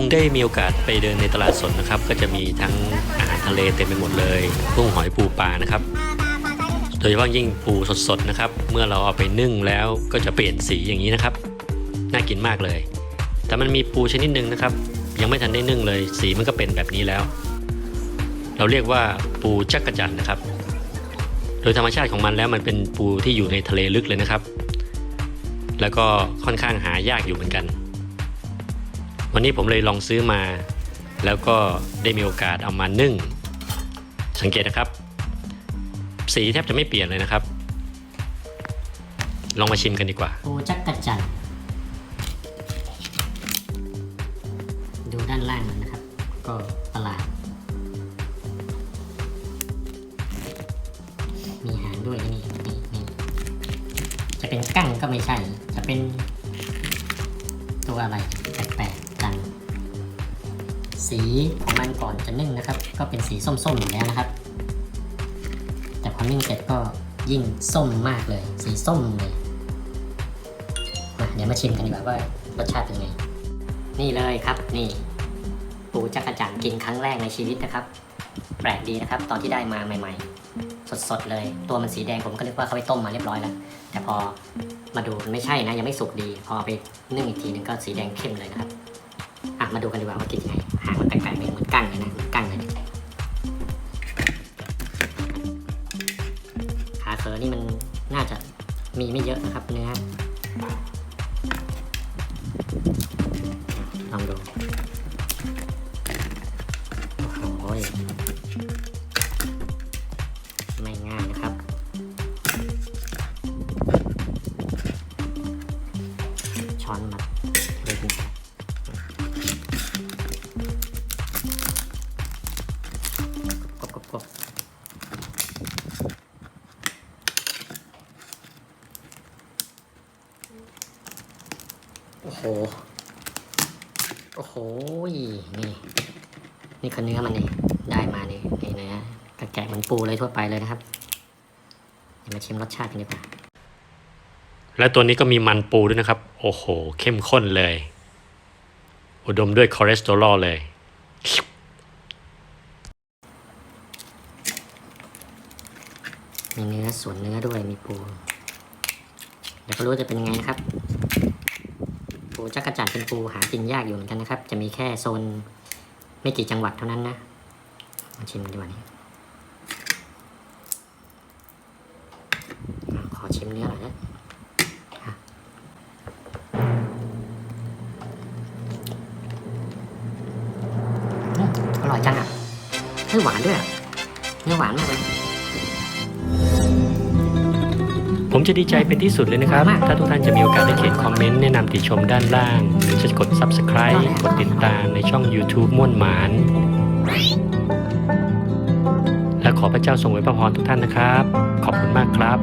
คงได้มีโอกาสไปเดินในตลาดสดนะครับ ก็จะมีทั้งอาหารทะเลเต็มไปหมดเลยกุ้งหอยปูปลานะครับ โดยเฉพาะยิ่งปูสดๆนะครับ เมื่อเราเอาไปนึ่งแล้วก็จะเปลี่ยนสีอย่างนี้นะครับ น่ากินมากเลย แต่มันมีปูชนิดหนึ่งนะครับ ยังไม่ทันได้นึ่งเลย สีมันก็เป็นแบบนี้แล้ว เราเรียกว่าปูจักรจันนะครับ โดยธรรมชาติของมันแล้วมันเป็นปูที่อยู่ในทะเลลึกเลยนะครับ แล้วก็ค่อนข้างหายากอยู่เหมือนกัน วันนี้ผมเลยลองซื้อมา แล้วก็ได้มีโอกาสเอามานึ่ง สังเกตนะครับ สีแทบจะไม่เปลี่ยนเลยนะครับ ลองมาชิมกันดีกว่า ปูจักกรจันดูด้านล่างมันนะครับ ก็ประหลาด มีหางด้วยนี่นี่นี่จะเป็นกั้งก็ไม่ใช่ จะเป็นตัวอะไรแปลกๆ สีของมันก่อนจะนึ่งนะครับ ก็เป็นสีส้มๆอยู่แล้วนะครับ แต่พอนึ่งเสร็จก็ยิ่งส้มมากเลย สีส้มเลยมาเดี๋ยวมาชิมกันดีกว่าว่ารสชาติเป็นไง นี่เลยครับนี่ปูจักรจันทร์กินครั้งแรกในชีวิตนะครับ แปลกดีนะครับ ตอนที่ได้มาใหม่ ๆ สดๆเลย ตัวมันสีแดงผมก็นึกว่าเขาไปต้มมาเรียบร้อยแล้ว แต่พอมาดูมันไม่ใช่นะ ยังไม่สุกดี พอไปนึ่งอีกทีหนึงก็สีแดงเข้มเลยนะครับะมาดูกันดีกว่าว่ากินยังไงหางมันแปลกๆเลยเหมือนกั้งเลยนะกั้งเลยขาเขอนี่มันน่าจะมีไม่เยอะนะครับเนื้อลองดูโอ้โหยไม่ง่ายนะครับ โอ้โห โอ้โหยนี่ นี่คือเนื้อมันนี่ ได้มานี่นี่เนื้อกระแกะเหมือนปูเลยทั่วไปเลยนะครับ เดี๋ยวมาชิมรสชาติกันดีกว่า และตัวนี้ก็มีมันปูด้วยนะครับ โอ้โห เข้มข้นเลย อุดมด้วยคอเลสเตอรอลเลย มีเนื้อส่วนเนื้อด้วยมีปู เดี๋ยวก็รู้ว่าจะเป็นยังไงนะครับ ปูจักรจันทร์เป็นปูหากินยากอยู่เหมือนกันนะครับ จะมีแค่โซนไม่กี่จังหวัดเท่านั้นนะมาชิมกันดีกว่านี้ขอชิมเนื้อหน่อยนะอร่อยจังอะเนื้อหวานด้วยอะเนื้อหวานมากเลย ผมจะดีใจเป็นที่สุดเลยนะครับมากถ้าทุกท่านจะมีโอกาสได้เขียนคอมเมนต์แนะนำติชมด้านล่าง หรือจะกด Subscribe กดติดตามในช่อง YouTube ม่วนหมาน และขอพระเจ้าทรงไว้พระพรทุกท่านนะครับ ขอบคุณมากครับ